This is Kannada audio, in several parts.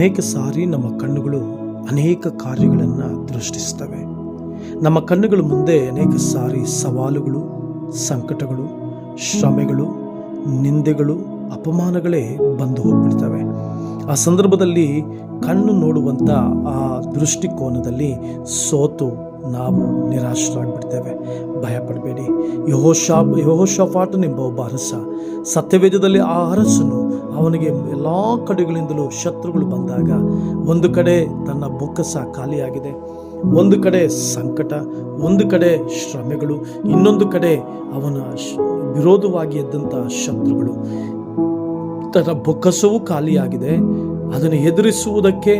ಅನೇಕ ಸಾರಿ ನಮ್ಮ ಕಣ್ಣುಗಳು ಅನೇಕ ಕಾರ್ಯಗಳನ್ನು ದೃಷ್ಟಿಸ್ತವೆ ನಮ್ಮ ಕಣ್ಣುಗಳ ಮುಂದೆ ಅನೇಕ ಸಾರಿ ಸವಾಲುಗಳು, ಸಂಕಟಗಳು, ಶ್ರಮೆಗಳು, ನಿಂದೆಗಳು, ಅಪಮಾನಗಳೇ ಬಂದು ಹೋಗ್ಬಿಡ್ತವೆ. ಆ ಸಂದರ್ಭದಲ್ಲಿ ಕಣ್ಣು ನೋಡುವಂಥ ಆ ದೃಷ್ಟಿಕೋನದಲ್ಲಿ ಸೋತು ನಾವು ನಿರಾಶರಾಗ್ಬಿಡ್ತೇವೆ. ಭಯಪಡಬೇಡಿ. ಯಹೋಶಾ ಯಹೋಶಾಫಾಟನೆಂಬ ಒಬ್ಬ ಅರಸ ಸತ್ಯವೇದದಲ್ಲಿ ಆ ಅರಸನು ಅವನಿಗೆ ಎಲ್ಲ ಕಡೆಗಳಿಂದಲೂ ಶತ್ರುಗಳು ಬಂದಾಗ ಒಂದು ಕಡೆ ತನ್ನ ಬೊಕ್ಕಸ ಖಾಲಿಯಾಗಿದೆ, ಒಂದು ಕಡೆ ಸಂಕಟ, ಒಂದು ಕಡೆ ಶ್ರಮೆಗಳು, ಇನ್ನೊಂದು ಕಡೆ ಅವನ ವಿರೋಧವಾಗಿ ಎದ್ದಂಥ ಶತ್ರುಗಳು. ತನ್ನ ಬೊಕ್ಕಸವೂ ಖಾಲಿಯಾಗಿದೆ, ಅದನ್ನು ಎದುರಿಸುವುದಕ್ಕೆ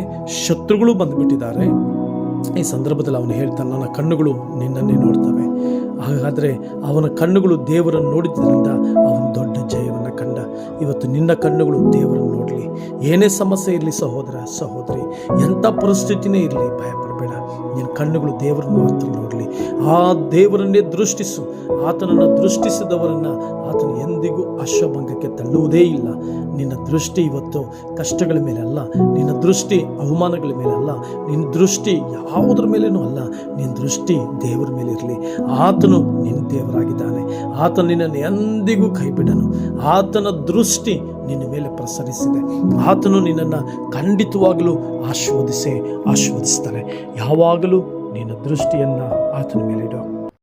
ಶತ್ರುಗಳು ಬಂದುಬಿಟ್ಟಿದ್ದಾರೆ. ಈ ಸಂದರ್ಭದಲ್ಲಿ ಅವನು ಹೇಳ್ತಾನೆ, ನನ್ನ ಕಣ್ಣುಗಳು ನಿನ್ನನ್ನೇ ನೋಡ್ತವೆ. ಹಾಗಾದರೆ ಅವನ ಕಣ್ಣುಗಳು ದೇವರನ್ನು ನೋಡಿದ್ದರಿಂದ ಅವನು ದೊಡ್ಡ ಇವತ್ತು ನಿನ್ನ ಕಣ್ಣುಗಳು ದೇವರನ್ನು ನೋಡಲಿ. ಏನೇ ಸಮಸ್ಯೆ ಇರಲಿ ಸಹೋದರ ಸಹೋದರಿ ಎಂಥ ಪರಿಸ್ಥಿತಿನೇ ಇರಲಿ ಭಯಪಡಬೇಡ. ಕಣ್ಣುಗಳು ದೇವರನ್ನು ಮಾತ್ರ ನೋಡಲಿ. ಆ ದೇವರನ್ನೇ ದೃಷ್ಟಿಸು. ಆತನನ್ನು ದೃಷ್ಟಿಸಿದವರನ್ನು ಆತನು ಎಂದಿಗೂ ಅಶ್ವಭಂಗಕ್ಕೆ ತಳ್ಳುವುದೇ ಇಲ್ಲ. ನಿನ್ನ ದೃಷ್ಟಿ ಇವತ್ತು ಕಷ್ಟಗಳ ಮೇಲೆ ಅಲ್ಲ ನಿನ್ನ ದೃಷ್ಟಿ ಅವಮಾನಗಳ ಮೇಲಲ್ಲ. ನಿನ್ನ ದೃಷ್ಟಿ ಯಾವುದ್ರ ಮೇಲೇನೂ ಅಲ್ಲ. ನಿನ್ನ ದೃಷ್ಟಿ ದೇವರ ಮೇಲೆ ಇರಲಿ. ಆತನು ನಿನ್ನ ದೇವರಾಗಿದ್ದಾನೆ. ಆತ ನಿನ್ನನ್ನು ಎಂದಿಗೂ ಕೈಬಿಡನು. ಆತನ ದೃಷ್ಟಿ ನಿನ್ನ ಮೇಲೆ ಪ್ರಸರಿಸಿದೆ. ಆತನು ನಿನ್ನನ್ನು ಖಂಡಿತವಾಗಲೂ ಆಶೀರ್ವದಿಸೇ ಆಶೀರ್ವದಿಸ್ತಾನೆ ಯಾವಾಗಲೂ ನಿನ್ನ ದೃಷ್ಟಿಯನ್ನು ಆತನ ಮೇಲೆ ಇಡು